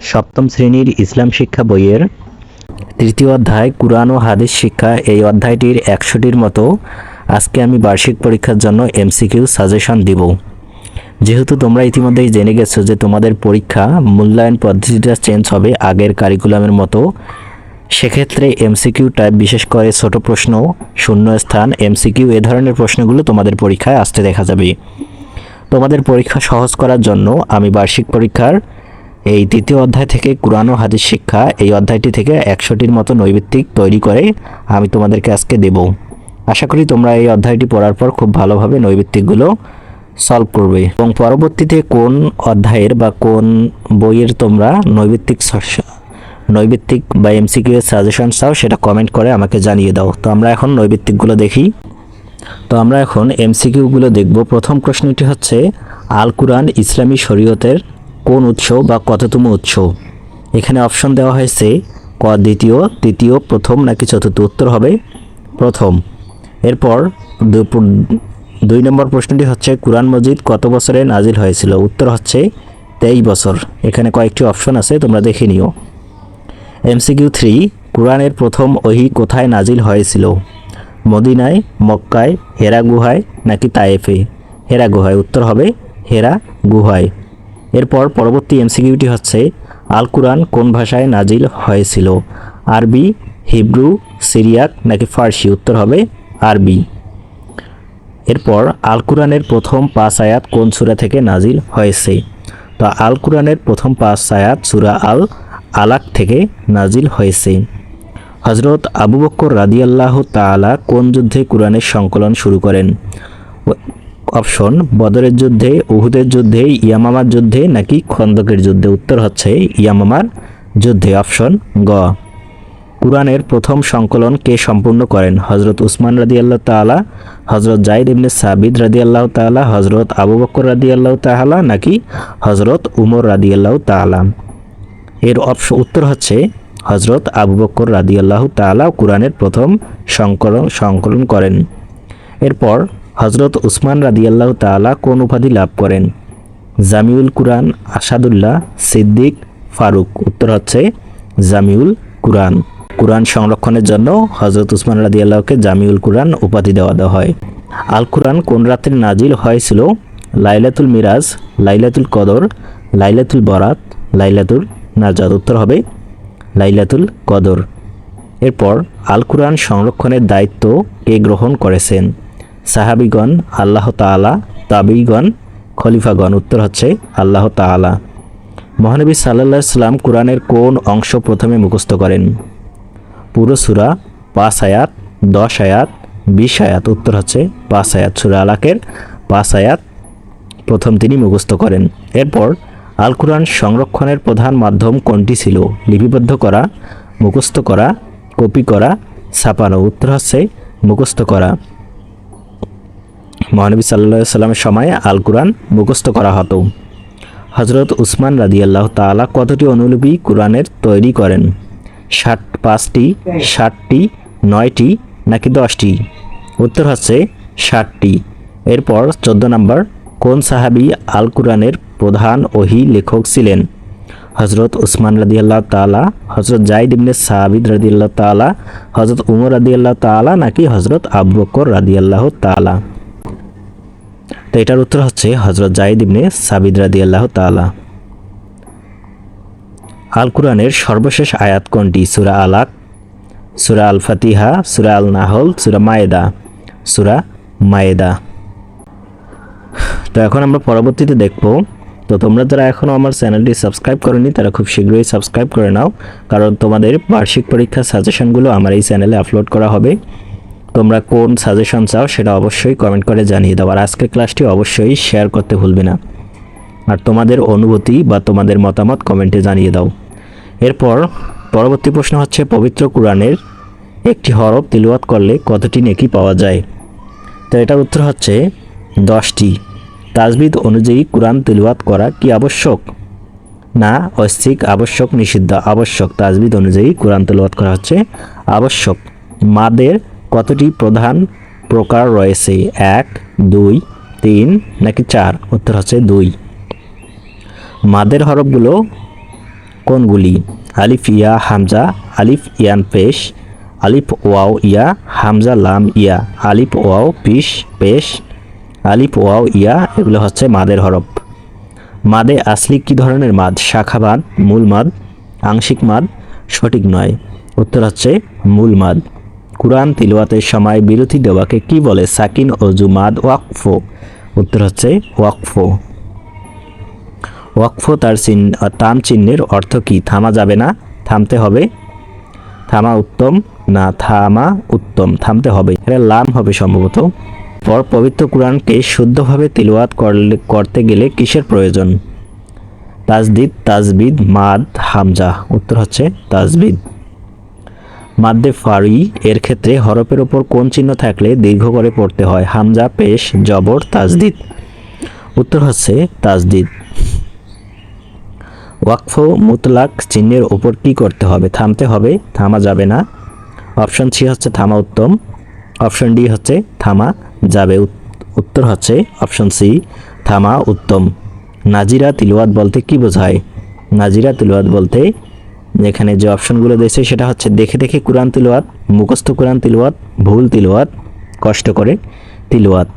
সপ্তম শ্রেণির ইসলাম শিক্ষা বইয়ের তৃতীয় অধ্যায় কুরআন ও হাদিস শিক্ষা। এই অধ্যায়টির একশোটির মতো আজকে আমি বার্ষিক পরীক্ষার জন্য এমসিকিউ সাজেশন দিব। যেহেতু তোমরা ইতিমধ্যেই জেনে গেছো যে তোমাদের পরীক্ষা মূল্যায়ন পদ্ধতিটা চেঞ্জ হবে আগের কারিকুলামের মতো, সেক্ষেত্রে এমসিকিউ টাইপ বিশেষ করে ছোট প্রশ্ন, শূন্য স্থান, এমসিকিউ এ ধরনের প্রশ্নগুলো তোমাদের পরীক্ষায় আসতে দেখা যাবে। তোমাদের পরীক্ষা সহজ করার জন্য আমি বার্ষিক পরীক্ষার এই তৃতীয় অধ্যায় থেকে কোরআন ও হাদিস শিক্ষা, এই অধ্যায়টি থেকে একশোটির মতো নৈবিত্তিক তৈরি করে আমি তোমাদেরকে আজকে দেব। আশা করি তোমরা এই অধ্যায়টি পড়ার পর খুব ভালোভাবে নৈবিত্তিকগুলো সলভ করবে। এবং পরবর্তীতে কোন অধ্যায়ের বা কোন বইয়ের তোমরা নৈবিত্তিক নৈবিত্তিক বা এমসিকিউ এর সাজেশন চাও সেটা কমেন্ট করে আমাকে জানিয়ে দাও। তো আমরা এখন নৈবিত্তিকগুলো দেখি। তো আমরা এখন এমসিকিউগুলো দেখব। প্রথম প্রশ্নটি হচ্ছে আল কুরআন ইসলামী শরীয়তের কোন উৎস বা কততম উৎস? এখানে অপশন দেওয়া হয়েছে ক দ্বিতীয়, তৃতীয়, প্রথম নাকি চতুর্থ? উত্তর হবে প্রথম। এরপর দুই নম্বর প্রশ্নটি হচ্ছে, কুরআন মজিদ কত বছরে নাজিল হয়েছিল? উত্তর হচ্ছে তেইশ বছর। এখানে কয়েকটি অপশন আছে, তোমরা দেখে নিও। এমসিকিউ থ্রি কোরআনের প্রথম ওহি কোথায় নাজিল হয়েছিল? মদিনায়, মক্কায়, হেরা গুহায় নাকি তায়েফে? হেরা গুহায়। উত্তর হবে হেরা গুহায়। এরপর পরবর্তী এমসিকিউটি হচ্ছে, আল কুরআন কোন ভাষায় নাজিল হয়েছিল? আরবি, হিব্রু, সিরিয়াক নাকি ফার্সি? উত্তর হবে আরবি। এরপর, আল কুরআনের প্রথম পাঁচ আয়াত কোন সূরা থেকে নাজিল হয়েছে? তো আল কুরআনের প্রথম পাঁচ আয়াত সূরা আল আলাক থেকে নাজিল হয়েছে। হজরত আবু বক্কর রাদিয়াল্লাহ তাআলা কোন যুদ্ধে কুরআনের সংকলন শুরু করেন? অপশন, বদরের যুদ্ধে, উহুদের যুদ্ধে, ইয়ামামার যুদ্ধে নাকি খন্দকের যুদ্ধে উত্তর হচ্ছে ইয়ামামার যুদ্ধে। অপশন, গ। কুরআনের প্রথম সংকলন কে সম্পূর্ণ করেন? হজরত উসমান রাদিয়াল্লাহ তাআলা হজরত জাইদ ইবনে সাবিদ রাদিয়াল্লাহ তাআলা হজরত আবু বকর রাদিয়াল্লাহ তাআলা নাকি হজরত উমর রাদিয়াল্লাহ তাআলা। এর অপশ, উত্তর হচ্ছে হজরত আবু বকর রাদিয়াল্লাহ তাআলা কুরআনের প্রথম সংকলন সংকলন করেন। এরপর হজরত উসমান রাদিয়াল্লাহ তাআলা কোন উপাধি লাভ করেন? জামিউল কুরআন, আসাদুল্লাহ, সিদ্দিক, ফারুক। উত্তর হচ্ছে জামিউল কুরআন। কুরআন সংরক্ষণের জন্য হজরত উসমান রাদিয়াল্লাহকে জামিউল কুরআন উপাধি দেওয়া দেওয়া হয়। আল কুরআন কোন রাত্রে নাজিল হয়েছিল? লাইলাতুল মিরাজ, লাইলাতুল কদর, লাইলাতুল বরাত, লাইলাতুল নাজাদ উত্তর হবে লাইলাতুল কদর। এরপর আল কুরআন সংরক্ষণের দায়িত্ব কে গ্রহণ করেছেন? সাহাবিগণ, আল্লাহ তাআলা তাবিগণ খলিফাগণ, উত্তর হচ্ছে আল্লাহ তাআলা। মহানবী সাল্লাহ সাল্লাম কোরআনের কোন অংশ প্রথমে মুখস্থ করেন? পুরো সুরা পাঁচ আয়াত, দশ আয়াত, বিশ আয়াত, উত্তর হচ্ছে পাঁচ আয়াত। সুরা আলাকের পাঁচ আয়াত প্রথম তিনি মুখস্থ করেন। এরপর আল কুরআন সংরক্ষণের প্রধান মাধ্যম কোনটি ছিল? লিপিবদ্ধ করা, মুখস্থ করা, কপি করা, ছাপানো, উত্তর হচ্ছে মুখস্থ করা। মহানবী সাল্লাহ সাল্লামের সময় আল কুরআন মুখস্থ করা হতো। হজরত উসমান রাদিয়াল্লাহ তাআলা কতটি অনুলিপি কোরআনের তৈরি করেন? ষাট পাঁচটি, ষাটটি, নয়টি নাকি দশটি? উত্তর হচ্ছে ষাটটি। এরপর চোদ্দ নম্বর, কোন সাহাবি আল কুরআনের প্রধান ওহি লেখক ছিলেন? হজরত উসমান রাদিয়াল্লাহ তাআলা হজরত জাইদ ইবনে সাবিদ রাদিয়াল্লাহ তাআলা হজরত উমর রাদিয়াল্লাহ তাআলা নাকি হজরত আবু বকর রাদিয়াল্লাহ তাআলা? তো এটার উত্তর হচ্ছে হজরত জাইদ ইবনে সাবিদ রাদি আল্লাহ তাআলা। আল কুরআনের সর্বশেষ আয়াত কোনটি? সুরা আলাক সুরা আল ফাতিহা সুরা আল নাহল সুরা মায়েদা। সুরা মায়েদা। তো এখন আমরা পরবর্তীতে দেখব। তো তোমরা যারা এখনও আমার চ্যানেলটি সাবস্ক্রাইব করনি, তারা খুব শীঘ্রই সাবস্ক্রাইব করে নাও। কারণ তোমাদের বার্ষিক পরীক্ষার সাজেশনগুলো আমার এই চ্যানেলে আপলোড করা হবে। তোমরা কোন সাজেশন চাও সেটা অবশ্যই কমেন্ট করে জানিয়ে দাও। আর আজকের ক্লাসটি অবশ্যই শেয়ার করতে ভুলবে না। আর তোমাদের অনুভূতি বা তোমাদের মতামত কমেন্টে জানিয়ে দাও। এরপর পরবর্তী প্রশ্ন হচ্ছে, পবিত্র কোরআনের একটি হরফ তিলওয়াত করলে কতটি নেকি পাওয়া যায়? তো এটার উত্তর হচ্ছে দশটি। তাজবিদ অনুযায়ী কোরআন তিলওয়াত করা কি আবশ্যক? না ঐচ্ছিক আবশ্যক, নিষিদ্ধ, আবশ্যক। তাজবিদ অনুযায়ী কোরআন তেলাওয়াত করা হচ্ছে আবশ্যক। মাদের কতটি প্রধান প্রকার রয়েছে? এক, দুই, তিন, নাকি চার? উত্তর হচ্ছে দুই। মাদের হরফগুলো কোনগুলি? আলিফ, ইয়া, হামজা, আলিফ, ইয়ান, পেশ। আলিফ, ওয়াও, ইয়া, হামজা, লাম, ইয়া। আলিফ, ওয়াও, পিশ, পেশ। আলিফ, ওয়াও, ইয়া, এগুলো হচ্ছে মাদের হরফ। মাদে আসলি কি ধরনের মাদ? শাখা মাদ, মূল মাদ, আংশিক মাদ, সঠিক নয়। উত্তর হচ্ছে মূল মাদ। কুরআন তিলওয়াতের সময় বিরতি দেওয়াকে কি বলে? সাকিন অজু মাদ ওয়াকফ। উত্তর হচ্ছে ওয়াকফ। ওয়াকফ তার চিহ্ন, তাম চিহ্নের অর্থ কি? থামা যাবে না, থামতে হবে। থামা উত্তম, না থামা উত্তম, থামতে হবে। এটা লাম হবে সম্ভবত। পর পবিত্র কোরআনকে শুদ্ধভাবে তিলওয়াত করতে গেলে কিসের প্রয়োজন? তাজদিদ, তাজবিদ, মাদ, হামজা। উত্তর হচ্ছে তাজবিদ। মাদ্দে ফারি এর ক্ষেত্রে হরফের ওপর কোন চিহ্ন থাকলে দীর্ঘ করে পড়তে হয়? হামজা, পেশ, জবর, তাজদিদ। উত্তর হচ্ছে তাজদিদ। ওয়াকফ, মুতলাক চিহ্নের ওপর কি করতে হবে? থামতে হবে, থামা যাবে না। অপশন সি হচ্ছে থামা উত্তম। অপশন ডি হচ্ছে থামা যাবে। উত্তর হচ্ছে অপশন সি থামা উত্তম। নাজিরা তিলওয়াত বলতে কি বোঝায়? নাজিরা তিলওয়াত বলতে এখানে যে অপশনগুলো দিয়েছে, সেটা হচ্ছে দেখে দেখে কোরআন তিলওয়াত, মুখস্থ কোরআন তিলওয়াত, ভুল তিলওয়াত, কষ্ট করে তিলওয়াত।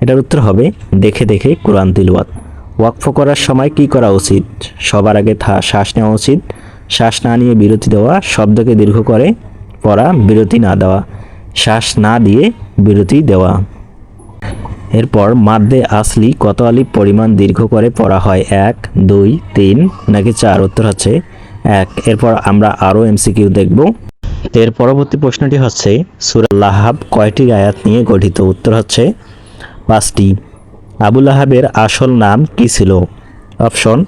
এটার উত্তর হবে দেখে দেখে কোরআন তিলওয়াত। ওয়াকফ করার সময় কি করা উচিত? সবার আগে থা- শ্বাস নেওয়া উচিত। শ্বাস না নিয়ে বিরতি দেওয়া, শব্দকে দীর্ঘ করে পড়া, বিরতি না দেওয়া। শ্বাস না দিয়ে বিরতি দেওয়া। এরপর মাদ্দে আসলি কত আলি পরিমাণ দীর্ঘ করে পড়া হয়? এক, দুই, তিন, নাকি চার? উত্তর হচ্ছে এক। এরপর আমরা আরও এমসিকিউ দেখব। এর পরবর্তী প্রশ্নটি হচ্ছে, সুরা লাহাব কয়টি আয়াত নিয়ে গঠিত? উত্তর হচ্ছে, পাঁচটি। আবুল আহাবের আসল নাম কি ছিল? Option,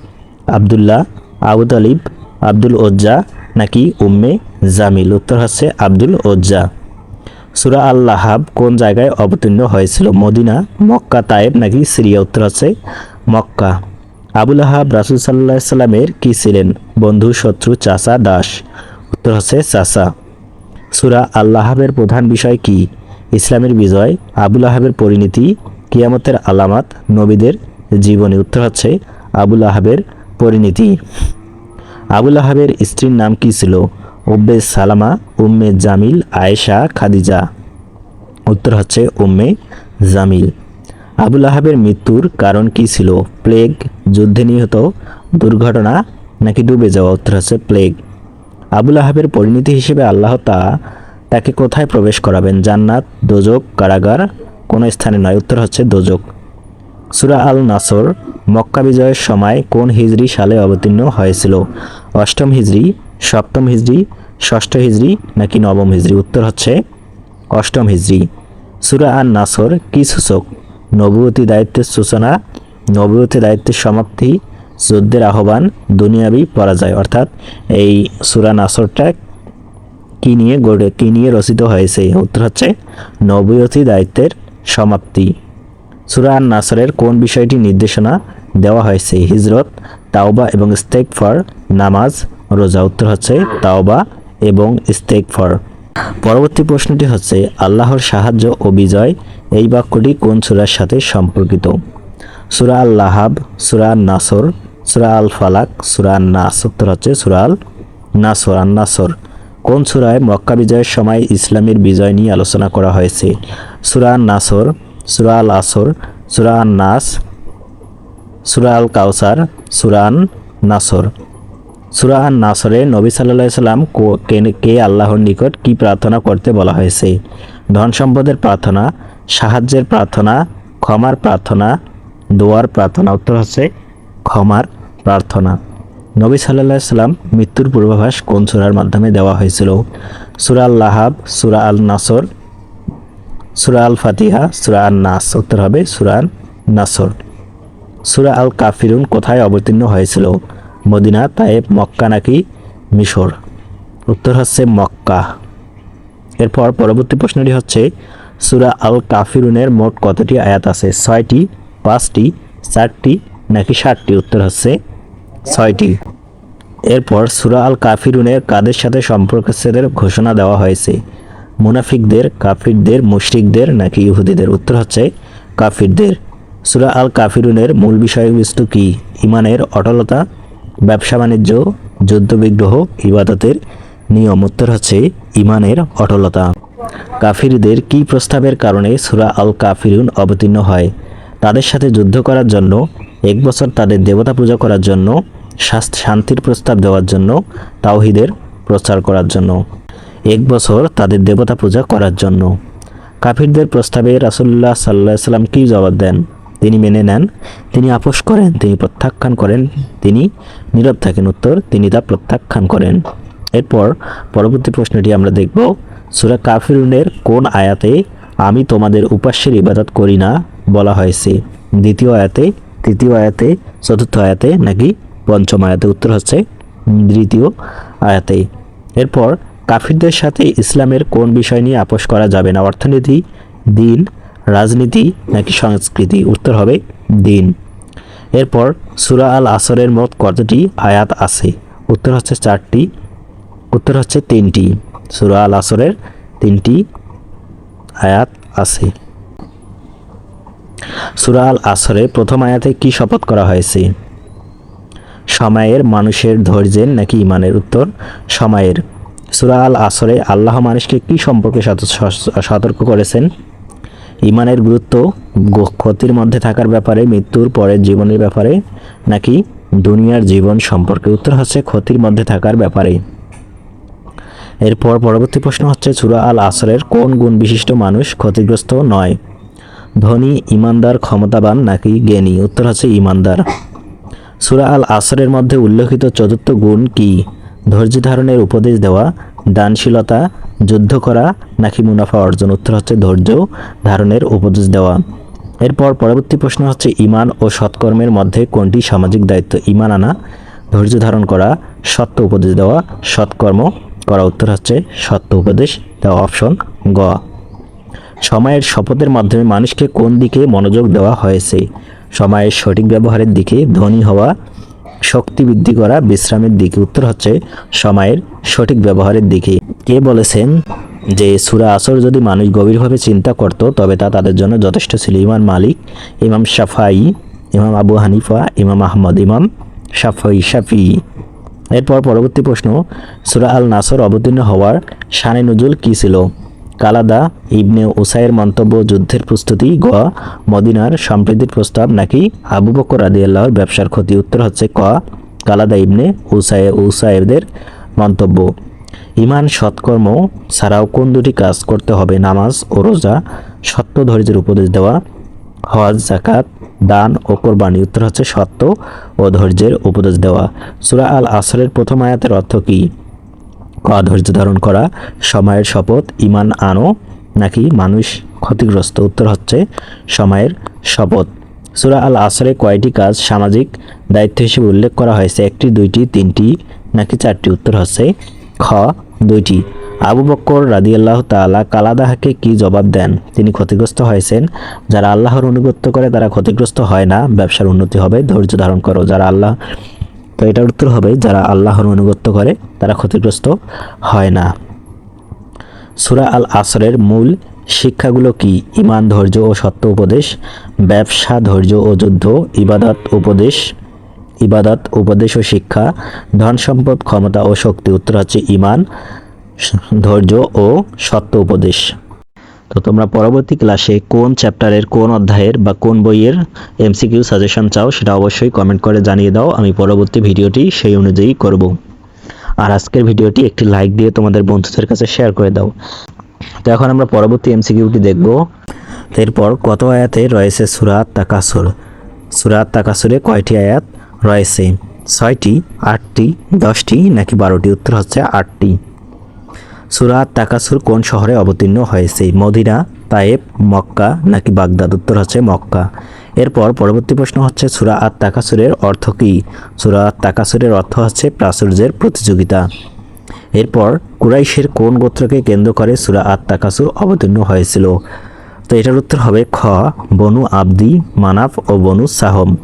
Abdullah, Abu Talib, Abdul Uzza নাকি উম্মে জামিল? উত্তর হচ্ছে আব্দুল ওজ্জা। সুরা আল্লাহাব কোন জায়গায় অবতীর্ণ হয়েছিল? মদিনা, মক্কা, তায়েব নাকি সিরিয়া? উত্তর হচ্ছে মক্কা। আবুল আহাব রাসুল সাল্লাহ সাল্লামের কি ছিলেন? বন্ধু, শত্রু, চাচা, দাস। উত্তর হচ্ছে চাচা। সুরা আল্লাহাবের প্রধান বিষয় কি? ইসলামের বিজয়, আবুল আহাবের পরিণতি, কিয়ামতের আলামাত, নবীদের জীবনী। উত্তর হচ্ছে আবুল আহাবের পরিণতি। আবুল আহাবের স্ত্রীর নাম কি ছিল? উব্বে সালামা, উম্মে জামিল, আয়েশা, খাদিজা। উত্তর হচ্ছে উম্মে জামিল। আবুল আহাবের মৃত্যুর কারণ কি ছিল? প্লেগ, যুদ্ধে নিহত, দুর্ঘটনা, নাকি ডুবে যাওয়া? উত্তর হচ্ছে প্লেগ। আবুল আহাবের পরিণতি হিসেবে আল্লাহ তা, তাকে কোথায় প্রবেশ করাবেন? জান্নাত, দোজক, কারাগার? কোনো স্থানে নয়। উত্তর হচ্ছে দোজক। সুরা আল নাসর মক্কা বিজয়ের সময় কোন হিজরি সালে অবতীর্ণ হয়েছিল? অষ্টম হিজরি, সপ্তম হিজরি, ষষ্ঠ হিজরি, নাকি নবম হিজরি? উত্তর হচ্ছে অষ্টম হিজরি। সুরা আল নাসর কি সূচক নবুয়তী দায়িত্বের সূচনা নবুয়তী দায়িত্বের সমাপ্তি, যুদ্ধের আহ্বান দুনিয়াবি পরাজয় অর্থাৎ এই সুরা নাসরটা কি নিয়ে গড়ে, কি নিয়ে রচিত হয়েছে? উত্তর হচ্ছে নবুয়তী দায়িত্বের সমাপ্তি। সুরা আন নাসরের কোন বিষয়টি নির্দেশনা দেওয়া হয়েছে? হিজরত, তাওবা এবং স্টেক ফর নামাজ, রোজা। উত্তর হচ্ছে তাওবা এবং স্টেক ফর পরবর্তী প্রশ্নটি হচ্ছে, আল্লাহর সাহায্য ও বিজয়, এই বাক্যটি কোন সুরার সাথে সম্পর্কিত? সুরা আল লাহাব সুরা নাসর সুরা আল ফালাক সুরা নাস উত্তর হচ্ছে সুরা আল নাসর আন নাসর কোন সুরায় মক্কা বিজয়ের সময় ইসলামের বিজয় নিয়ে আলোচনা করা হয়েছে? সুরা নাসর সুরা আল আসর সুরা নাস সুরা আল কাউসার সুরা আন নাসর সুরা আন নাসরে নবী সাল্লাহ সাল্লাম কো- আল্লাহর নিকট কি প্রার্থনা করতে বলা হয়েছে? ধন সম্পদের প্রার্থনা, সাহায্যের প্রার্থনা, ক্ষমার প্রার্থনা, দোয়ার প্রার্থনা। উত্তর হচ্ছে ক্ষমার প্রার্থনা। নবী সাল্লাহ সাল্লাম মৃত্যুর পূর্বাভাস কোন সুরার মাধ্যমে দেওয়া হয়েছিল? সুরা আল লাহাব সুরা আল নাসর সুরা আল ফাতিহা সুরা আল নাস উত্তর হবে সুরা নাসর সুরা আল কাফিরুন কোথায় অবতীর্ণ হয়েছিল? মদিনা তায়েব মক্কা নাকি মিশর? উত্তর হচ্ছে মক্কা। এরপর পরবর্তী প্রশ্নটি হচ্ছে, সুরা আল কাফিরুনের মোট কতটি আয়াত আছে? ছয়টি, পাঁচটি, চারটি, নাকি ষাটটি উত্তর হচ্ছে ছয়টি। এরপর সুরা আল কাফিরুনের কাদের সাথে সম্পর্কের ঘোষণা দেওয়া হয়েছে? মুনাফিকদের, কাফিরদের, মুশরিকদের, নাকি ইহুদিদের? উত্তর হচ্ছে কাফিরদের। সুরা আল কাফিরুনের মূল বিষয়বস্তু কি? ইমানের অটলতা ব্যবসা বাণিজ্য যুদ্ধবিগ্রহ ইবাদতের নিয়ম। উত্তর হচ্ছে ইমানের অটলতা। কাফিরদের কি প্রস্তাবের কারণে সুরা আল কাফিরুন অবতীর্ণ হয়? তাদের সাথে যুদ্ধ করার জন্য, এক বছর তাদের দেবতা পূজা করার জন্য শান্তির প্রস্তাব দেওয়ার জন্য, তাওহিদের প্রচার করার জন্য। এক বছর তাদের দেবতা পূজা করার জন্য। কাফিরদের প্রস্তাবে রাসুল্লাহ সাল্লাহ সাল্লাম কী জবাব দেন? তিনি মেনে নেন, তিনি আপোষ করেন, তিনি প্রত্যাখ্যান করেন, তিনি নীরব থাকেন। উত্তর, তিনি তা প্রত্যাখ্যান করেন। এরপর পরবর্তী প্রশ্নটি আমরা দেখব, সুরা কাফিরুনের কোন আয়াতে, আমি তোমাদের উপাস্যের ইবাদত করি না বলা হয়েছে। দ্বিতীয় আয়াতে, তৃতীয় আয়াতে, চতুর্থ আয়াতে নাকি পঞ্চম আয়াতে? উত্তর হচ্ছে দ্বিতীয় আয়াতে। এরপর কাফিরদের সাথে ইসলামের কোন বিষয় নিয়ে আপোষ করা যাবে না? অর্থনীতি, দিন রাজনীতি নাকি সংস্কৃতি? উত্তর হবে দিন। এরপর সুরা আল আসরের মোট কতটি আয়াত আছে? উত্তর হচ্ছে চারটি, উত্তর হচ্ছে তিনটি। সুরা আল আসরের তিনটি আয়াত আছে। সুরা আল আসরে প্রথম আয়াতে কি শপথ করা হয়েছে? সময়ের মানুষের ধৈর্যের নাকি ইমানের উত্তর? সময়ের। সুরা আল আসরে আল্লাহ মানুষকে কি সম্পর্কে সতর্ক করেছেন? ইমানের গুরুত্ব ক্ষতির মধ্যে থাকার ব্যাপারে, মৃত্যুর পরের জীবনের ব্যাপারে, নাকি দুনিয়ার জীবন সম্পর্কে? উত্তর হচ্ছে ক্ষতির মধ্যে থাকার ব্যাপারে। এরপর পরবর্তী প্রশ্ন হচ্ছে, সুরা আল আসরের কোন গুণ বিশিষ্ট মানুষ ক্ষতিগ্রস্ত নয়? ধনী, ইমানদার, ক্ষমতাবান, নাকি জ্ঞানী? উত্তর হচ্ছে ইমানদার। সুরা আল আসরের মধ্যে উল্লেখিত চতুর্থ গুণ কি? ধৈর্য ধারণের উপদেশ দেওয়া, দানশীলতা যুদ্ধ করা নাকি মুনাফা অর্জন? উত্তর হচ্ছে ধৈর্য ধারণের উপদেশ দেওয়া। এরপর পরবর্তী প্রশ্ন হচ্ছে ইমান ও সৎকর্মের মধ্যে কোনটি সামাজিক দায়িত্ব? ইমান আনা, ধৈর্য ধারণ করা, সত্য উপদেশ দেওয়া, সৎকর্ম করা। উত্তর হচ্ছে সত্য উপদেশ দেওয়া, অপশন গ। সময়ের শপথের মাধ্যমে মানুষকে কোন দিকে মনোযোগ দেওয়া হয়েছে? সময়ের সঠিক ব্যবহারের দিকে ধনী হওয়া শক্তি বৃদ্ধি করা বিশ্রামের দিকে। উত্তর হচ্ছে সময়ের সঠিক ব্যবহারের দিকে। কে বলেছেন যে সুরা আসর যদি মানুষ গভীরভাবে চিন্তা করত, তবে তা তাদের জন্য যথেষ্ট ছিল। ইমাম মালিক, ইমাম শাফাই, ইমাম আবু হানিফা, ইমাম আহমদ, ইমাম শাফাই, শাফি। এরপর পরবর্তী প্রশ্ন, সুরা আল নাসর অবতীর্ণ হওয়ার শানে নজুল কী ছিল? কালাদা, ইবনে ওসাইয়ের মন্তব্য, যুদ্ধের প্রস্তুতি গ মদিনার সম্প্রীতির প্রস্তাব নাকি আবু বকর আদি আল্লাহর ব্যবসার ক্ষতি? উত্তর হচ্ছে ক, কালাদা, ইবনে উসাই উসাইদের মন্তব্য। ইমান সৎকর্ম ছাড়াও কোন দুটি কাজ করতে হবে? নামাজ ও রোজা, সত্য ধৈর্যের উপদেশ দেওয়া, হজ জাকাত দান ও কোরবানি। উত্তর হচ্ছে সত্য ও ধৈর্যের উপদেশ দেওয়া। সূরা আল আসরের প্রথম আয়াতের অর্থ কী? ক ধৈর্য ধারণ করা, সময়ের শপথ ইমান আনো, নাকি মানুষ ক্ষতিগ্রস্ত? উত্তর হচ্ছে সময়ের শপথ। সুরা আল আসরে কয়টি কাজ সামাজিক দায়িত্ব হিসেবে উল্লেখ করা হয়েছে? একটি, দুইটি, তিনটি, নাকি চারটি? উত্তর হচ্ছে খ, দুইটি। আবু বক্কর রাদিয়াল্লাহ তাআলা কালাদাহাকে কি জবাব দেন? তিনি ক্ষতিগ্রস্ত হয়েছেন। যারা আল্লাহর অনুগত্য করে, তারা ক্ষতিগ্রস্ত হয় না। ব্যবসার উন্নতি হবে, ধৈর্য ধারণ করো। যারা আল্লাহ তো এটার উত্তর হবে, যারা আল্লাহর অনুগত্য করে, তারা ক্ষতিগ্রস্ত হয় না। সুরা আল আসরের মূল শিক্ষাগুলো কি? ইমান ধৈর্য ও সত্য উপদেশ, ব্যবসা ধৈর্য ও যুদ্ধ, ইবাদত উপদেশ ইবাদত উপদেশ ও শিক্ষা, ধন সম্পদ, ক্ষমতা ও শক্তি, উত্তর হচ্ছে ইমান ধৈর্য ও সত্য উপদেশ। তো তোমরা পরবর্তী ক্লাসে কোন চ্যাপ্টারের, কোন অধ্যায়ের বা কোন বইয়ের এমসিকিউ সাজেশন চাও সেটা অবশ্যই কমেন্ট করে জানিয়ে দাও, আমি পরবর্তী ভিডিওটি সেই অনুযায়ী করব। আর আজকের ভিডিওটি একটি লাইক দিয়ে তোমাদের বন্ধুদের কাছে শেয়ার করে দাও। তো এখন আমরা পরবর্তী এমসিকিউটি দেখব। এরপর কত আয়াতে রয়েছে সুরাত তাকাসুর সুরাত তাকাসুরে কয়টি আয়াত রয়েছে? ছয়টি, আটটি, দশটি নাকি বারোটি? উত্তর হচ্ছে আটটি। সুরাত তাকাসুর কোন শহরে অবতীর্ণ হয়েছে? মদিনা, তায়েব, মক্কা নাকি বাগদাদ? উত্তর হচ্ছে মক্কা। এরপর পরবর্তী প্রশ্ন হচ্ছে, সুরা আত তাকাসুরের অর্থ কী? সুরা তাকাসুরের অর্থ হচ্ছে প্রাচুর্যের প্রতিযোগিতা। এরপর, কুরাইশের কোন গোত্রকে কেন্দ্র করে সুরা আত তাকাসুর অবতীর্ণ হয়েছিল? তো এটার উত্তর হবে খ, বনু আবদি, মানাফ ও বনু সাহম।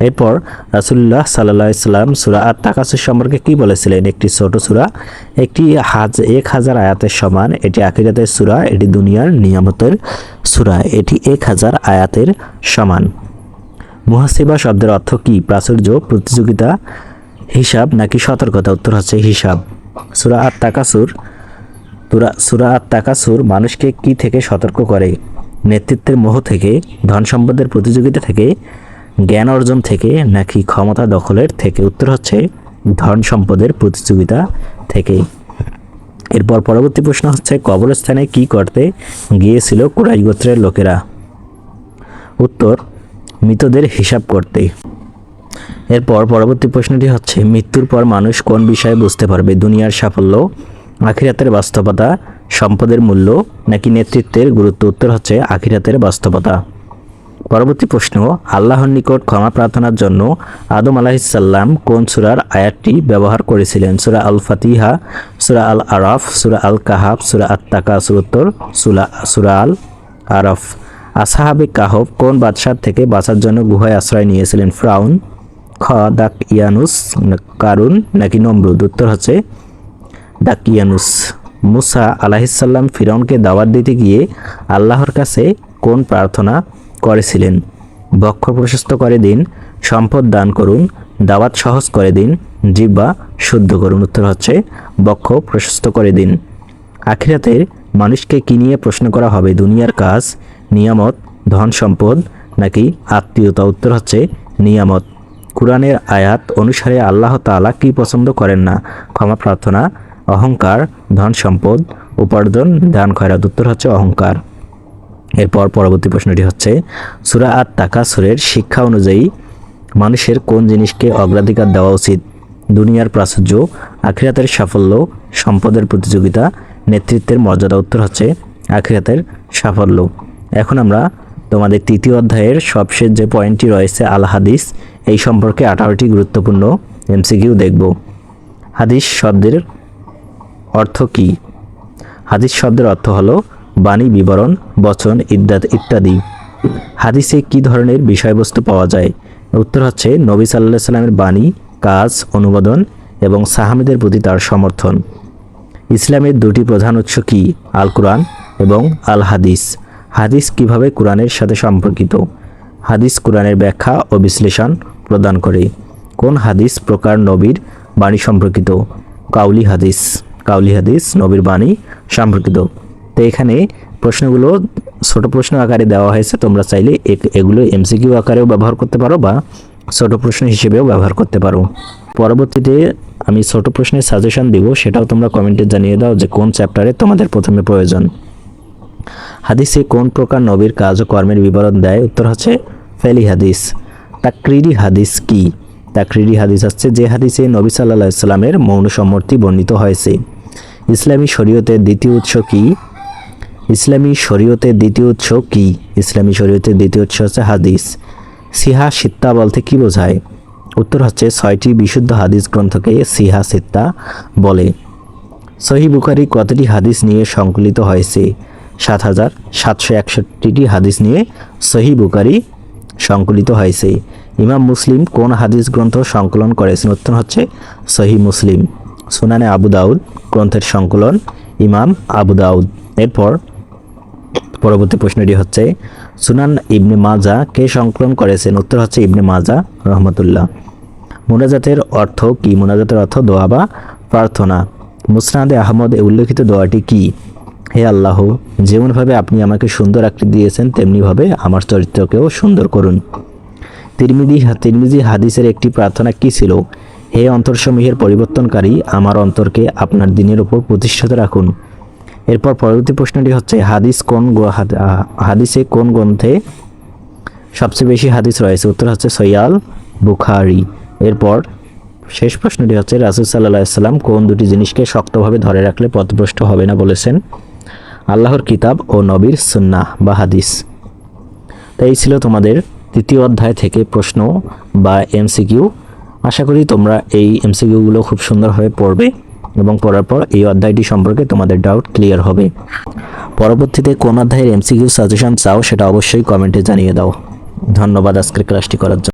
এরপর রাসুল্লাহ সাল্লাহ ইসলাম সুরা আর তাকাসুর সম্পর্কে কি বলেছিলেন? একটি ছোট সুরা, একটি হাজ, এক হাজার আয়াতের সমান, এটি আকিরাতের সুরা, এটি দুনিয়ার নিয়ামতের সুরা, এটি এক হাজার আয়াতের সমান। মুহাসিবা শব্দের অর্থ কি? প্রাচুর্য, প্রতিযোগিতা, হিসাব নাকি সতর্কতা? উত্তর হচ্ছে হিসাব। সুরা আত তাকাসুর তুরা, সুরা আত তাকাসুর মানুষকে কি থেকে সতর্ক করে? নেতৃত্বের মোহ থেকে, ধন সম্পদের প্রতিযোগিতা থেকে জ্ঞান অর্জন থেকে নাকি ক্ষমতা দখলের থেকে? উত্তর হচ্ছে ধন সম্পদের প্রতিযোগিতা থেকে এরপর পরবর্তী প্রশ্ন হচ্ছে, কবরস্থানে কি করতে গিয়েছিল কুরাই গোত্রের লোকেরা? উত্তর, মৃতদের হিসাব করতে। এরপর পরবর্তী প্রশ্নটি হচ্ছে, মৃত্যুর পর মানুষ কোন বিষয়ে বুঝতে পারবে? দুনিয়ার সাফল্য, আখিরাতের বাস্তবতা, সম্পদের মূল্য নাকি নেতৃত্বের গুরুত্ব? উত্তর হচ্ছে, আখিরাতের বাস্তবতা। পরবর্তী প্রশ্ন, আল্লাহর নিকট ক্ষমা প্রার্থনার জন্য আদম আলাহিসাল্লাম কোন সুরার আয়াতটি ব্যবহার করেছিলেন? সুরা আল ফাতিহা সুরা আল আরফ সুরা আল কাহাব সুরা আত্মাকা সুরোত্তর সুরা সুরা আল আরফ আসাহাবে কাহব কোন বাদশাহ থেকে বাঁচার জন্য গুহায় আশ্রয় নিয়েছিলেন? ফ্রাউন, খ দাক ইয়ানুস কারুন নাকি নমরুদ? উত্তর হচ্ছে দাক ইয়ানুস মুসা আলাহিসাল্লাম ফিরাউনকে দাওয়াত দিতে গিয়ে আল্লাহর কাছে কোন প্রার্থনা করেছিলেন। বক্ষ প্রশস্ত করে দিন, সম্পদ দান করুন, দাওয়াত সহজ করে দিন জিব্বা শুদ্ধ করুন। উত্তর হচ্ছে, বক্ষ প্রশস্ত করে দিন। আখিরাতের মানুষকে কি নিয়ে প্রশ্ন করা হবে? দুনিয়ার কাজ, নিয়ামত, ধন সম্পদ নাকি আত্মীয়তা? উত্তর হচ্ছে, নিয়ামত। কোরআনের আয়াত অনুসারে আল্লাহ তাআলা কি পছন্দ করেন না? ক্ষমা প্রার্থনা, অহংকার, ধন সম্পদ, উপার্জন, দান, খয়রাত। উত্তর হচ্ছে, অহংকার। এরপর পরবর্তী প্রশ্নটি হচ্ছে, সুরা আত তাকাসুরের শিক্ষা অনুযায়ী মানুষের কোন জিনিসকে অগ্রাধিকার দেওয়া উচিত? দুনিয়ার প্রাচুর্য, আখিরাতের সাফল্য, সম্পদের প্রতিযোগিতা, নেতৃত্বের মর্যাদা উত্তর হচ্ছে আখিরাতের সাফল্য। এখন আমরা তোমাদের তৃতীয় অধ্যায়ের সবশেষ যে পয়েন্টটি রয়েছে আল হাদিস এই সম্পর্কে আঠারোটি গুরুত্বপূর্ণ এমসিকিউ দেখব। হাদিস শব্দের অর্থ কী? হাদিস শব্দের অর্থ হলো বাণী, বিবরণ, বচন ইত্যাদি ইত্যাদি। হাদিসে কি ধরনের বিষয়বস্তু পাওয়া যায়? উত্তর হচ্ছে, নবী সাল্লাহ সাল্লামের বাণী, কাজ অনুবাদন এবং সাহামিদের প্রতি তার সমর্থন। ইসলামের দুটি প্রধান উৎস কি? আল কোরআন এবং আল হাদিস হাদিস কীভাবে কোরআনের সাথে সম্পর্কিত? হাদিস কোরআনের ব্যাখ্যা ও বিশ্লেষণ প্রদান করে। কোন হাদিস প্রকার নবীর বাণী সম্পর্কিত? কাউলি হাদিস। কাউলি হাদিস নবীর বাণী সম্পর্কিত। তো এখানে প্রশ্নগুলো ছোট প্রশ্ন আকারে দেওয়া হয়েছে। তোমরা চাইলে এগুলো এমসিকিউ আকারেও ব্যবহার করতে পারো বা ছোট প্রশ্ন হিসেবেও ব্যবহার করতে পারো। পরবর্তীতে আমি ছোট প্রশ্নের সাজেশন দিব, সেটাও তোমরা কমেন্টে জানিয়ে দাও যে কোন চ্যাপ্টারে তোমাদের প্রথমে প্রয়োজন। হাদিসে কোন প্রকার নবীর কাজ ও কর্মের বিবরণ দেয়? উত্তর হচ্ছে, ফেলি হাদিস। তাকরিরি হাদিস কি? তাকরিরি হাদিস হচ্ছে যে হাদিসে নবী সাল্লাহ ইসলামের মৌন সম্মতি বর্ণিত হয়েছে। ইসলামী শরীয়তের দ্বিতীয় উৎস কি? ইসলামী শরীয়তের দ্বিতীয় উৎস কি? ইসলামী শরীয়তের দ্বিতীয় উৎস হচ্ছে হাদিস। সিহা, সিত্তা বলতে কি বোঝায়? উত্তর হচ্ছে ছয়টি বিশুদ্ধ হাদিস গ্রন্থকে সিহা, সিত্তা বলে। সহি বুখারি কতটি হাদিস নিয়ে সংকলিত হয়েছে? সাত হাজার সাতশো একষট্টিটি হাদিস নিয়ে সহি বুখারি সংকলিত হয়েছে। ইমাম মুসলিম কোন হাদিস গ্রন্থ সংকলন করেছেন? উত্তর হচ্ছে সহি মুসলিম। সুনানে আবু দাউদ গ্রন্থের সংকলন ইমাম আবু দাউদ। এরপর পরবর্তী প্রশ্নটি হচ্ছে, সুনান ইবনে মাজা কে সংকলন করেছেন? উত্তর হচ্ছে ইবনে মাজা, রহমতুল্লাহ। মোনাজাতের অর্থ কি? মোনাজাতের অর্থ দোয়া বা প্রার্থনা। মুসনাদে আহমদ উল্লেখিত দোয়াটি কি? হে আল্লাহ, যেমনভাবে আপনি আমাকে সুন্দর আকৃতি দিয়েছেন, তেমনিভাবে আমার চরিত্রকেও সুন্দর করুন। তিরমিদি তিরমিজি হাদিসের একটি প্রার্থনা কি ছিল? হে অন্তরসমূহের পরিবর্তনকারী, আমার অন্তরকে আপনার দিনের উপর প্রতিষ্ঠিত রাখুন। এরপর পরবর্তী প্রশ্নটি হচ্ছে, হাদিস কোন হাদিসে কোন গ্রন্থে সবচেয়ে বেশি হাদিস রয়েছে? উত্তর হচ্ছে সৈয়াল বুখারি। এরপর শেষ প্রশ্নটি হচ্ছে, রাসুল সাল্লাহ সাল্লাম কোন দুটি জিনিসকে শক্তভাবে ধরে রাখলে পথভ্রষ্ট হবে না বলেছেন? আল্লাহর কিতাব ও নবীর সুন্নাহ বা হাদিস। তাই ছিল তোমাদের তৃতীয় অধ্যায় থেকে প্রশ্ন বা এমসিকিউ। আশা করি তোমরা এই এমসিকিউগুলো খুব সুন্দরভাবে পড়বে। এবং পড়ার পর এই অধ্যায়টি সম্পর্কে তোমাদের ডাউট ক্লিয়ার হবে। পরবর্তীতে কোন অধ্যায়ের এমসিকিউ সাজেশন চাও সেটা অবশ্যই কমেন্টে জানিয়ে দাও। ধন্যবাদ আজকের ক্লাসটি করার জন্য।